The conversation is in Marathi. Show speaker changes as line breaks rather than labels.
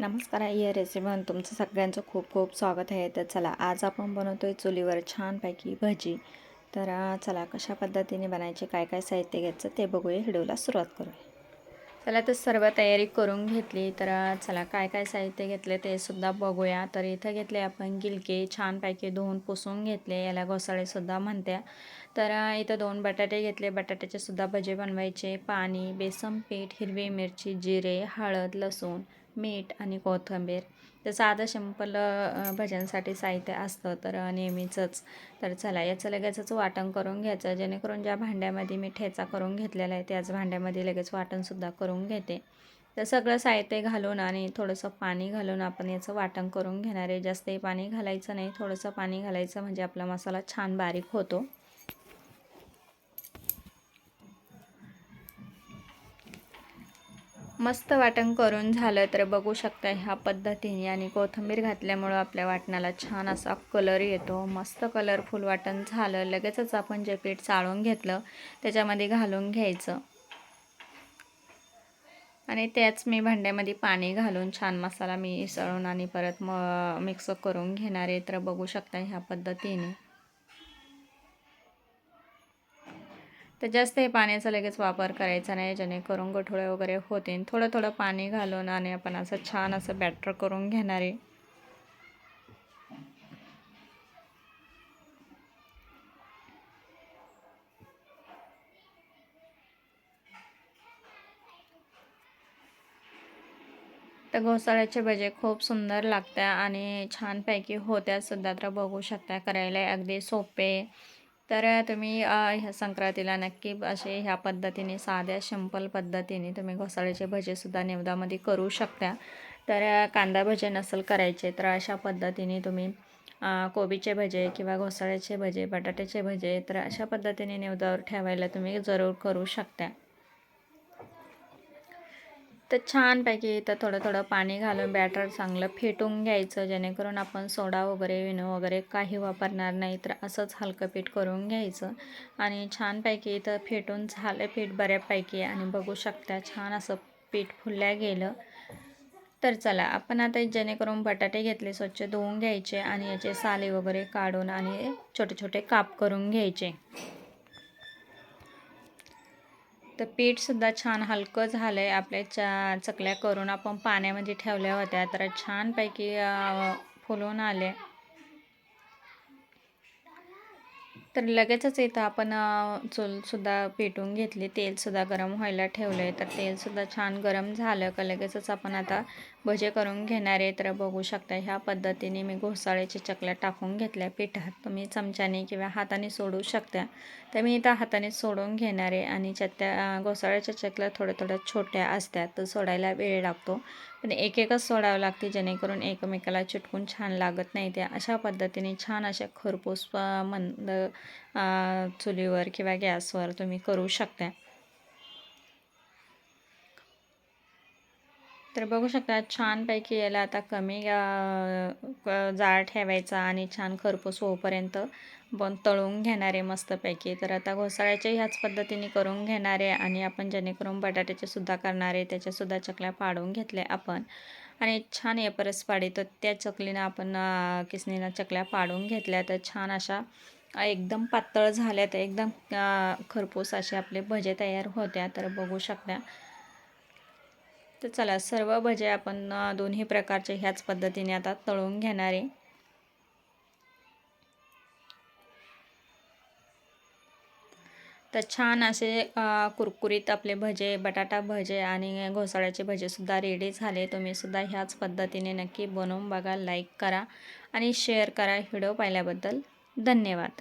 नमस्कार या रेसिपीमध्ये तुमचं सगळ्यांचं खूप खूप स्वागत आहे. तर चला आज आपण बनवतो आहे चुलीवर छानपैकी भजी. तर चला कशा पद्धतीने बनायचे काय काय साहित्य घ्यायचं ते बघूया. व्हिडिओला सुरुवात करूया. चला तर सर्व तयारी करून घेतली. तर चला काय काय साहित्य घेतले ते सुद्धा बघूया. तर इथं घेतले आपण गिलके छानपैकी धुवून पुसून घेतले. याला घोसाळेसुद्धा म्हणत्या. तर इथं दोन बटाटे घेतले. बटाट्याचे सुद्धा भजे बनवायचे. पाणी बेसन पीठ हिरवी मिरची जिरे हळद लसूण. मीठ आणि कोथिंबीर तर साधं सिंपल भजनसाठी साहित्य असतं तर नेहमीचंच. तर चला याचं लगेचच वाटण करून घ्यायचं. जेणेकरून ज्या भांड्यामध्ये मी ठेचा करून घेतलेला आहे त्याच भांड्यामध्ये लगेच वाटणसुद्धा करून घेते. तर सगळं साहित्य घालून आणि थोडंसं पाणी घालून आपण याचं वाटण करून घेणार आहे. जास्तही पाणी घालायचं नाही. थोडंसं पाणी घालायचं म्हणजे आपला मसाला छान बारीक होतो. मस्त वाटण करून झालं तर बघू शकता ह्या पद्धतीने. आणि कोथिंबीर घातल्यामुळं आपल्या वाटणाला छान असा कलर येतो. मस्त कलरफुल वाटण झालं. लगेचच आपण जे पीठ चाळून घेतलं त्याच्यामध्ये घालून घ्यायचं. आणि त्याच मी भांड्यामध्ये पाणी घालून छान मसाला मिसळून आणि परत म मिक्स करून घेणार आहे. तर बघू शकता ह्या पद्धतीने. तर जास्त हे पाण्याचा लगेच वापर करायचा नाही जेणेकरून गठोळे वगैरे होतील. थोडं थोडं पाणी घालून आणि आपण असं छान असं बॅटर करून घेणार आहे. तर घोसाळ्याचे भजे खूप सुंदर लागतात आणि छानपैकी होत्या सुद्धा तर बघू शकता करायला. अगदी सोपे. तर तुम्ही ह्या संक्रांतीला नक्की असे ह्या पद्धतीने साध्या शंपल पद्धतीने तुम्ही घोसाळ्याचे भजेसुद्धा निवदामध्ये करू शकता. तर कांदा भजे नसेल करायचे तर अशा पद्धतीने तुम्ही कोबीचे भजे किंवा घोसाळ्याचे भजे बटाट्याचे भजे तर अशा पद्धतीने निवदावर ठेवायला तुम्ही जरूर करू शकता. तर छानपैकी इथं थोडं थोडं पाणी घालून बॅटर चांगलं फेटून घ्यायचं जेणेकरून आपण सोडा वगैरे विनो वगैरे काही वापरणार नाही तर असंच हलकं पीठ करून घ्यायचं. आणि छानपैकी इथं फेटून झालं पीठ बऱ्यापैकी आणि बघू शकता छान असं पीठ फुलल्या गेलं. तर चला आपण आता जेणेकरून बटाटे घेतले स्वच्छ धुवून घ्यायचे आणि याचे साले वगैरे काढून आणि छोटे छोटे काप करून घ्यायचे. तर पीठसुद्धा छान हलकं झालं आहे आपल्या चा चकल्या करून आपण पाण्यामध्ये ठेवल्या होत्या. तर छानपैकी फुलून आले. तर लगेचच इथं आपण चूलसुद्धा पेटून घेतली. तेलसुद्धा गरम व्हायला ठेवलं आहे तर तेलसुद्धा छान गरम झालं का लगेचच आपण आता भजे करून घेणारे तर बघू शकता ह्या पद्धतीने मी घोसाळ्याच्या चकल्या टाकून घेतल्या पिठात. तुम्ही चमच्याने किंवा हाताने सोडू शकता. तर मी इथं हाताने सोडून घेणारे आणि आणि चत्या घोसाळ्याच्या चकल्या थोड्या थोड्या छोट्या असतात तर सोडायला वेळ लागतो. पण एक एकच सोडावं लागते जेणेकरून एकमेकाला चिटकून छान लागत नाही. त्या अशा पद्धतीने छान अशा खरपूस मंद चुलीवर किंवा गॅसवर तुम्ही करू शकता. तर बघू शकता छानपैकी याला आता कमी जाळ ठेवायचा आणि छान खरपूस होईपर्यंत बन तळून घेणारे मस्तपैकी. तर आता घोसाळ्याचे ह्याच पद्धतीने करून घेणारे आणि आपण जेणेकरून बटाट्याचे सुद्धा करणारे त्याच्यासुद्धा चकल्या पाडून घेतल्या आपण. आणि छान परस पाडी तर त्या चकलीनं आपण किसनीनं चकल्या पाडून घेतल्या. तर छान अशा एकदम पातळ झाल्या. तर एकदम खरपूस असे आपले भजे तयार होत्या. तर बघू शकता तर चला सर्व भजे आपण दोन्ही प्रकारचे ह्याच पद्धतीने आता तळून घेणार आहे. तर छान असे कुरकुरीत आपले भजे बटाटा भजे आणि घोसाळ्याचे भजेसुद्धा रेडी झाले. तुम्हीसुद्धा ह्याच पद्धतीने नक्की बनवून बघा लाईक करा आणि शेअर करा. व्हिडिओ पाहिल्याबद्दल धन्यवाद.